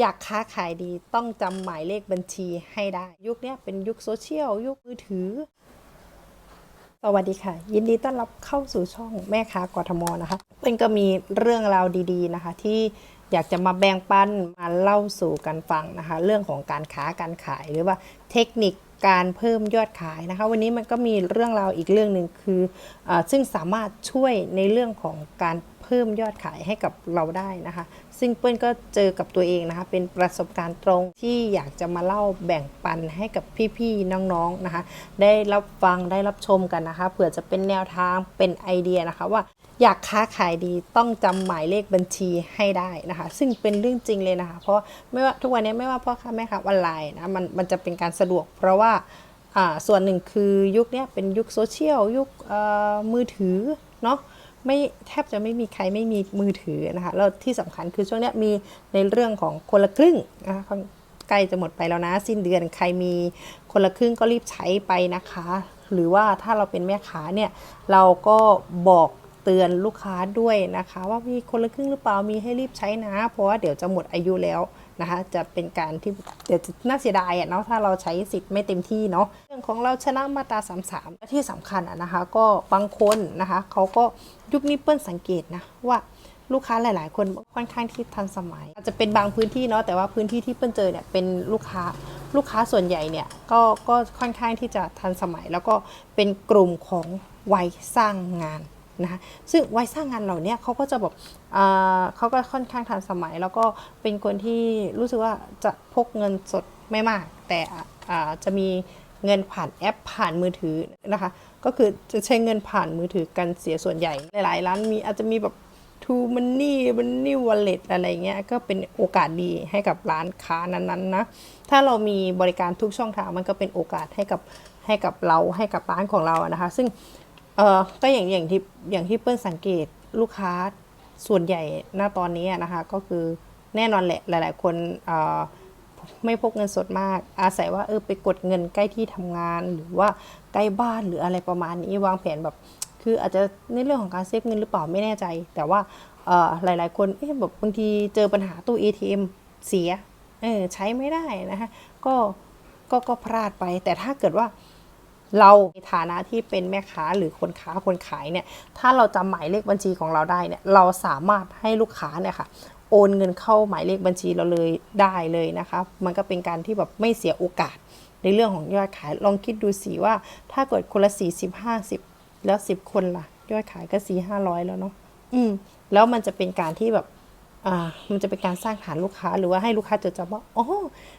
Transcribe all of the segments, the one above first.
อยากค้าขายดีต้องจำหมายเลขบัญชีให้ได้ ยุคนี้เป็นยุคโซเชียล ยุคมือถือ สวัสดีค่ะ ยินดีต้อนรับเข้าสู่ช่องแม่ค้ากทมนะคะเป็นก็มีเรื่องราวดีๆนะคะ ที่อยากจะมาแบ่งปันมาเล่าสู่กันฟังนะคะ เรื่องของการค้าการขายหรือว่าเทคนิคการเพิ่มยอดขายนะคะ วันนี้มันก็มีเรื่องราวอีกเรื่องหนึ่งคืออซึ่งสามารถช่วยในเรื่องของการ เพิ่มยอดขายให้กับเราได้นะคะ ซึ่งเปิ้ลก็เจอกับตัวเองนะคะ เป็นประสบการณ์ตรงที่อยากจะมาเล่าแบ่งปันให้กับพี่ๆน้องๆนะคะ ได้รับฟังได้รับชมกันนะคะเผื่อจะเป็นแนวทางเป็นไอเดียนะคะว่าอยากค้าขายดีต้องจำหมายเลขบัญชีให้ได้นะคะ ซึ่งเป็นเรื่องจริงเลยนะคะ เพราะไม่ว่าทุกวันนี้ไม่ว่าพ่อค้าแม่ค้าออนไลน์นะมันมันจะเป็นการสะดวก เพราะว่าอ่าส่วนหนึ่งคือยุคนี้เป็นยุคโซเชียลยุคมือถือเนาะ ไม่แทบจะไม่มีใครไม่มีมือถือนะคะแล้วที่สำคัญคือช่วงนี้มีในเรื่องของคนละครึ่งนะคะใกล้จะหมดไปแล้วนะ สิ้นเดือนใครมีคนละครึ่งก็รีบใช้ไปนะคะ หรือว่าถ้าเราเป็นแม่ค้าเนี่ยเราก็บอกเตือนลูกค้าด้วยนะคะ ว่ามีคนละครึ่งหรือเปล่ามีให้รีบใช้นะ เพราะว่าเดี๋ยวจะหมดอายุแล้ว นะคะจะเป็นการที่เดี๋ยวจะน่าเสียดายอะเนาะถ้าเราใช้สิทธิ์ไม่เต็มที่เนาะเรื่องของเราชนะมาตรา33และที่สำคัญอะนะคะก็บางคนนะคะเขาก็ยุคนี้เปิ้ลสังเกตนะว่าลูกค้าหลาย ๆ คนค่อนข้างที่ทันสมัย อาจจะเป็นบางพื้นที่เนาะแต่ว่าพื้นที่ที่เปิ้ลเจอเนี่ยเป็นลูกค้าลูกค้าส่วนใหญ่เนี่ยก็ก็ค่อนข้างที่จะทันสมัย แล้วก็เป็นกลุ่มของวัยสร้างงาน นะคะซึ่งวัยสร้างงานเหล่านี้เขาก็จะแบบอ่าเขาก็ค่อนข้างทันสมัย แล้วก็เป็นคนที่รู้สึกว่าจะพกเงินสดไม่มาก แต่จะมีเงินผ่านแอปผ่านมือถือนะคะ ก็คือจะใช้เงินผ่านมือถือกันเสียส่วนใหญ่ หลาย ๆ ร้านมีอาจจะมีแบบทูมันนี่มันนี่วอลเล็ตอะไรเงี้ยก็เป็นโอกาสดีให้กับร้านค้านั้นๆนะถ้าเรามีบริการทุกช่องทางมันก็เป็นโอกาสให้กับให้กับเราให้กับร้านของเราอะนะคะ ซึ่ง เออก็อย่างอย่างที่อย่างที่เปิ้ลสังเกตลูกค้าส่วนใหญ่ณตอนนี้นะคะ ก็คือแน่นอนแหละหลาย ๆ คนเออไม่พกเงินสดมาก อาศัยว่าเออไปกดเงินใกล้ที่ทำงาน หรือว่าใกล้บ้านหรืออะไรประมาณนี้วางแผนแบบ คืออาจจะในเรื่องของการเซฟเงินหรือเปล่าไม่แน่ใจ แต่ว่าเออหลาย ๆ คนเอ๊ะแบบบางทีเจอปัญหาตู้ ATM เสียเออใช้ไม่ได้นะคะก็ก็ก็พลาดไป แต่ถ้าเกิดว่า เราในฐานะที่เป็นแม่ค้าหรือคนค้าคนขายเนี่ย ถ้าเราจำหมายเลขบัญชีของเราได้เนี่ย เราสามารถให้ลูกค้าเนี่ยค่ะ โอนเงินเข้าหมายเลขบัญชีเราเลยได้เลยนะคะ มันก็เป็นการที่แบบไม่เสียโอกาสในเรื่องของยอดขาย ลองคิดดูสิว่า ถ้าเกิดคนละ 40 50 แล้ว 10 คนล่ะ ยอดขายก็ 4 500 แล้วเนาะ อืม แล้วมันจะเป็นการที่แบบ มันจะเป็นการสร้างฐานลูกค้า หรือว่าให้ลูกค้าจดจำว่าอ๋อ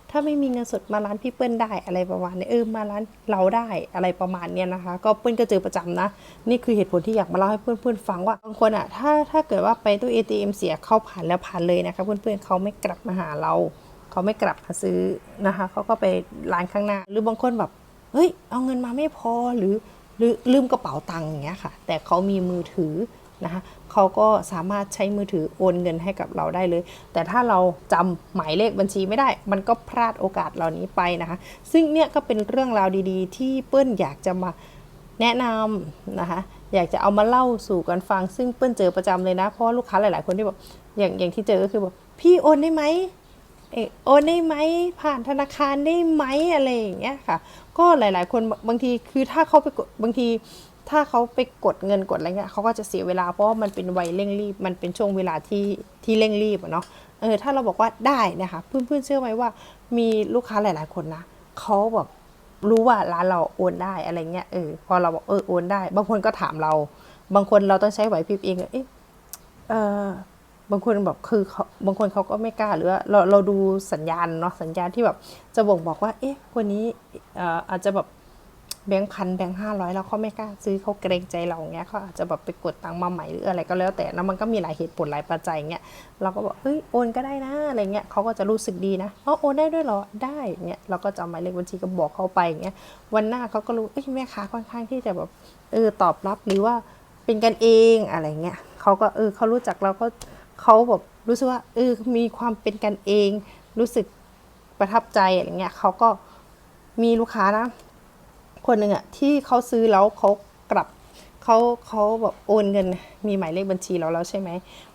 ถ้าไม่มีเงินสดมาร้านพี่เปิ้ลได้อะไรประมาณนี้เออมาร้านเราได้อะไรประมาณเนี้ยนะคะ ก็เปิ้ลก็เจอประจำนะ นี่คือเหตุผลที่อยากมาเล่าให้เพื่อนๆฟังว่าบางคนอะถ้าถ้าเกิดว่าไปตู้ ATM เสียเข้าผ่านแล้วผ่านเลยนะคะ เพื่อนๆเขาไม่กลับมาหาเราเขาไม่กลับมาซื้อนะคะเขาก็ไปร้านข้างหน้า หรือบางคนแบบเฮ้ยเอาเงินมาไม่พอหรือหรือลืมกระเป๋าตังค์อย่างเงี้ยค่ะ แต่เขามีมือถือ นะคะเขาก็สามารถใช้มือถือโอนเงินให้กับเราได้เลย แต่ถ้าเราจำหมายเลขบัญชีไม่ได้ มันก็พลาดโอกาสเหล่านี้ไปนะคะ ซึ่งเนี่ยก็เป็นเรื่องราวดีๆ ที่เปิ้ลอยากจะมาแนะนำนะคะอยากจะเอามาเล่าสู่กันฟัง ซึ่งเปิ้ลเจอประจำเลยนะ เพราะลูกค้าหลาย ๆ คนที่แบบอย่างอย่างที่เจอก็คือแบบพี่โอนได้ไหมเออโอนได้ไหมผ่านธนาคารได้ไหมอะไรอย่างเงี้ยค่ะ ก็หลาย ๆ คนบางทีคือถ้าเขาไปบางที ถ้าเขาไปกดเงินกดอะไรเงี้ยเขาก็จะเสียเวลาเพราะว่ามันเป็นวัยเร่งรีบ มันเป็นช่วงเวลาที่ที่เร่งรีบอะเนาะเออถ้าเราบอกว่าได้นะคะเพื่อนๆเชื่อไหมว่า มีลูกค้าหลาย ๆ คนนะเขาแบบรู้ว่าร้านเราโอนได้อะไรเงี้ยเออพอเราบอกเออโอนได้ บางคนก็ถามเรา บางคนเราต้องใช้ไหวพริบเองเอ๊ะเออบางคนแบบคือเขาบางคนเขาก็ไม่กล้าหรือว่าเราเราดูสัญญาณเนาะสัญญาณที่แบบจะบ่งบอกว่า เอ๊ะคนนี้เอออาจจะแบบ แบงค์พันแบงค์ห้าร้อยแล้วเขาไม่กล้าซื้อเขาเกรงใจเราเงี้ยเขาอาจจะแบบไปกดตังค์มาใหม่หรืออะไรก็แล้วแต่นะมันก็มีหลายเหตุผลหลายปัจจัยเงี้ยเราก็บอกเอ้ยโอนก็ได้นะอะไรเงี้ยเขาก็จะรู้สึกดีนะอ๋อโอนได้ด้วยเหรอได้เงี้ยเราก็จะหมายเลขบัญชีก็บอกเขาไปเงี้ยวันหน้าเขาก็รู้เอ้ยแม่ค้าค่อนข้างที่จะแบบเออตอบรับหรือว่าเป็นกันเองอะไรเงี้ยเขาก็เออเขารู้จักเราเขาเขาแบบรู้สึกว่าเออมีความเป็นกันเอง รู้สึกประทับใจอะไรเงี้ยเขาก็มีลูกค้านะ คนหนึ่งอะที่เขาซื้อแล้วเขากลับเขาเขาแบบโอนเงินมีหมายเลขบัญชีเราแล้วใช่ไหม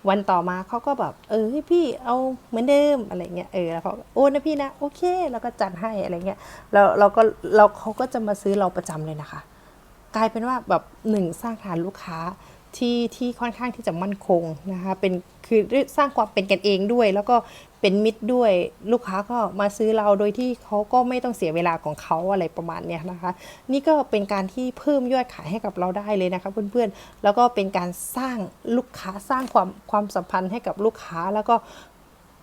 วันต่อมาเขาก็แบบเออพี่เอาเหมือนเดิมอะไรเงี้ยเออแล้วเขาโอนนะพี่นะโอเค แล้วก็จัดให้อะไรเงี้ยแล้วเราก็เราเขาก็จะมาซื้อเราประจำเลยนะคะ กลายเป็นว่าแบบหนึ่งสร้างฐานลูกค้า ที่ที่ค่อนข้างที่จะมั่นคงนะคะเป็นคือสร้างความเป็นกันเองด้วย แล้วก็เป็นมิตรด้วยลูกค้าก็มาซื้อเราโดยที่เขาก็ไม่ต้องเสียเวลาของเขาอะไรประมาณเนี้ยนะคะ นี่ก็เป็นการที่เพิ่มยอดขายให้กับเราได้เลยนะคะเพื่อนๆแล้วก็เป็นการสร้างลูกค้าสร้างความความสัมพันธ์ให้กับลูกค้าแล้วก็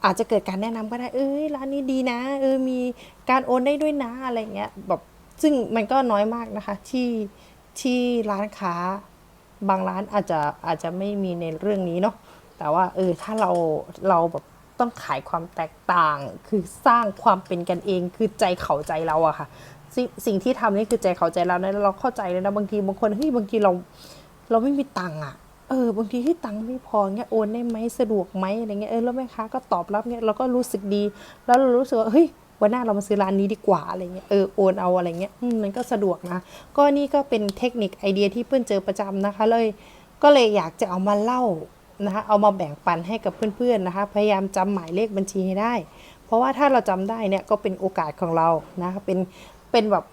อาจจะเกิดการแนะนำก็ได้เอ้ยร้านนี้ดีนะเออมีการโอนได้ด้วยนะอะไรเงี้ยแบบซึ่งมันก็น้อยมากนะคะที่ที่ร้านค้า บางร้านอาจจะอาจจะไม่มีในเรื่องนี้เนาะแต่ว่าเออถ้าเราเราแบบต้องขายความแตกต่าง คือสร้างความเป็นกันเองคือใจเขาใจเราอะค่ะสสิ่งที่ทำนี่คือใจเขาใจเรานะเราเข้าใจเลยนะบางทีบางคนเฮ้ยบางทีเราเราไม่มีตังค์อะเออบางทีที่ตังค์ไม่พอเงี้ยโอนได้ไหมสะดวกไหมอะไรเงี้ยเออแล้วแม่ค้าก็ตอบรับเงี้ยเราก็รู้สึกดี แล้วเรารู้สึกว่าเฮ้ย วันหน้าเรามาซื้อร้านนี้ดีกว่าอะไรเงี้ยเออโอนเอาอะไรเงี้ยมมันก็สะดวกนะ ก็นี่ก็เป็นเทคนิคไอเดียที่เพื่อนเจอประจำนะคะเลย ก็เลยอยากจะเอามาเล่านะคะเอามาแบ่งปันให้กับเพื่อนๆนะคะ พยายามจำหมายเลขบัญชีให้ได้ เพราะว่าถ้าเราจำได้เนี่ยก็เป็นโอกาสของเรานะคะเป็นเป็นแบบ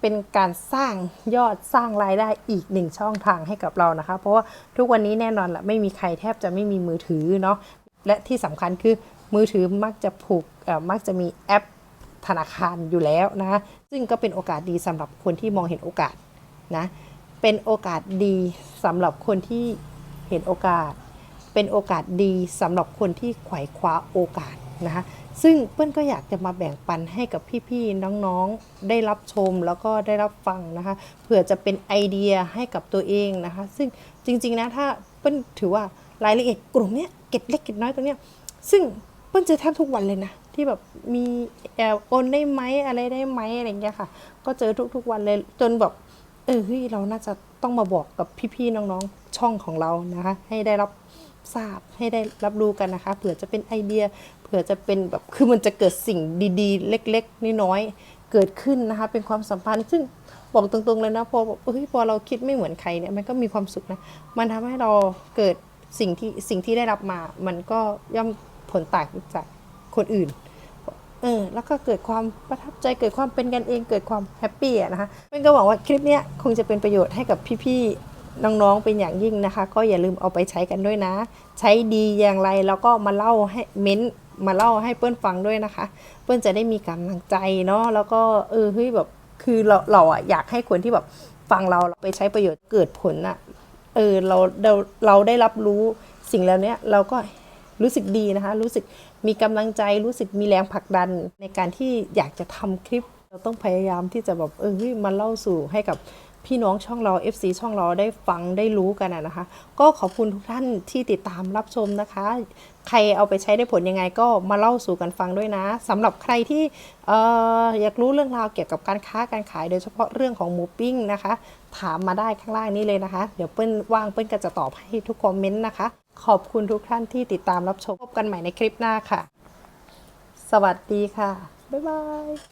เป็นการสร้างยอดสร้างรายได้อีกหนึ่งช่องทางให้กับเรานะคะ เพราะว่าทุกวันนี้แน่นอนแหละไม่มีใครแทบจะไม่มีมือถือเนาะและที่สำคัญคือ มือถือมักจะผูกมักจะมีแอปธนาคารอยู่แล้วนะคะซึ่งก็เป็นโอกาสดีสำหรับคนที่มองเห็นโอกาสนะเป็นโอกาสดีสำหรับคนที่เห็นโอกาส เป็นโอกาสดีสำหรับคนที่ไขว่คว้าโอกาสนะคะซึ่งเปิ้ลก็อยากจะมาแบ่งปันให้กับพี่ๆน้องๆ ได้รับชมแล้วก็ได้รับฟังนะคะเผื่อจะเป็นไอเดียให้กับตัวเองนะคะซึ่งจริงๆนะถ้าเปิ้ลถือว่ารายละเอียดกลุ่มเนี้ยเก็ดเล็กเก็ดน้อยตรงเนี้ยซึ่ง เปิ้ลเจอแทบทุกวันเลยนะ ที่แบบมีแอบโอนได้ไหมอะไรได้ไหมอะไรอย่างเงี้ยค่ะ ก็เจอทุกๆวันเลยจนแบบเออเฮ้ยเราน่าจะต้องมาบอกกับพี่ๆน้องๆช่องของเรานะคะ ให้ได้รับทราบให้ได้รับรู้กันนะคะ เผื่อจะเป็นไอเดีย เผื่อจะเป็นแบบคือมันจะเกิดสิ่งดีๆ เล็กๆน้อยๆเกิดขึ้นนะคะ เป็นความสัมพันธ์ซึ่งบอกตรงๆเลยนะพอเฮ้ยพอเราคิดไม่เหมือนใครเนี่ยมันก็มีความสุขนะ มันทำให้เราเกิดสิ่งที่สิ่งที่ได้รับมา มันก็ย่อม ผลต่างจากคนอื่น เออ แล้วก็เกิดความประทับใจ เกิดความเป็นกันเอง เกิดความแฮปปี้อะนะคะเป็นก็หวังว่าคลิปเนี้ยคงจะเป็นประโยชน์ให้กับพี่ๆ น้องๆ เป็นอย่างยิ่งนะคะ ก็อย่าลืมเอาไปใช้กันด้วยนะ ใช้ดีอย่างไรแล้วก็มาเล่าให้เม้นต์มาเล่าให้เปิ้ลฟังด้วยนะคะ เปิ้ลจะได้มีกำลังใจเนาะ แล้วก็เออเฮ้ยแบบคือเราเราอะอยากให้คนที่แบบฟังเราเราไปใช้ประโยชน์เกิดผลอะเออเราเราเราได้รับรู้สิ่งแล้วเนี้ยเราก็ รู้สึกดีนะคะ รู้สึกมีกำลังใจรู้สึกมีแรงผลักดันในการที่อยากจะทำคลิป เราต้องพยายามที่จะแบบเออมาเล่าสู่ให้กับพี่น้องช่องเรา FC ช่องเราได้ฟังได้รู้กันนะคะ ก็ขอบคุณทุกท่านที่ติดตามรับชมนะคะ ใครเอาไปใช้ได้ผลยังไงก็มาเล่าสู่กันฟังด้วยนะสำหรับใครที่เอ่ออยากรู้เรื่องราวเกี่ยวกับการค้าการขาย โดยเฉพาะเรื่องของหมูปิ้งนะคะ ถามมาได้ข้างล่างนี้เลยนะคะ เดี๋ยวเปิ้ลว่างเปิ้ลก็จะตอบให้ทุกคอมเมนต์นะคะ ขอบคุณทุกท่านที่ติดตามรับชมพบกันใหม่ในคลิปหน้าค่ะ สวัสดีค่ะ บ๊ายบาย